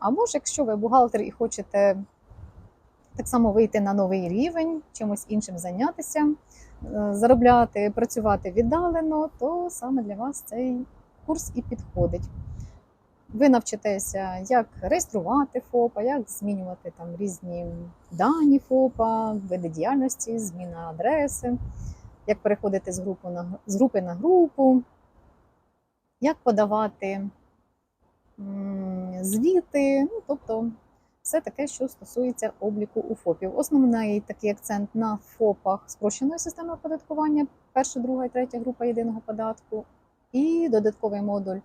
Або ж якщо ви бухгалтер і хочете так само вийти на новий рівень, чимось іншим зайнятися, е, заробляти, працювати віддалено, то саме для вас цей курс і підходить. Ви навчитеся, як реєструвати ФОПа, як змінювати там різні дані ФОПа, види діяльності, зміна адреси, як переходити з, групу на, з групи на групу, як подавати звіти, ну, тобто все таке, що стосується обліку у ФОПів. Основний такий акцент на ФОПах спрощеної системи оподаткування, перша, друга і третя група єдиного податку, і додатковий модуль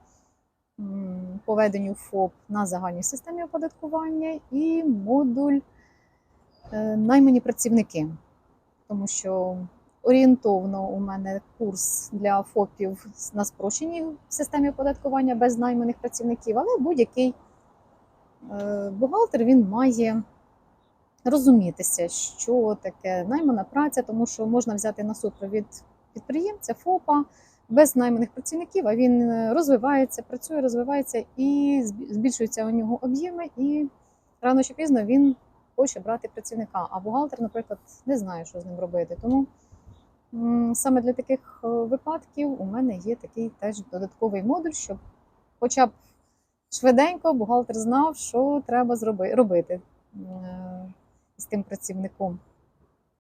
м, по веденню ФОП на загальній системі оподаткування, і модуль е, наймані працівники. Тому що орієнтовно у мене курс для ФОПів на спрощеній системі оподаткування без найманих працівників, але будь-який е, бухгалтер він має розумітися, що таке наймана праця, тому що можна взяти на супровід підприємця ФОПа без найманих працівників, а він е, розвивається, працює, розвивається і збільшуються у нього об'єми, і рано чи пізно він хоче брати працівника. А бухгалтер, наприклад, не знає, що з ним робити. Тому саме для таких е, випадків у мене є такий теж додатковий модуль, щоб хоча б швиденько бухгалтер знав, що треба зроби- робити е, з тим працівником.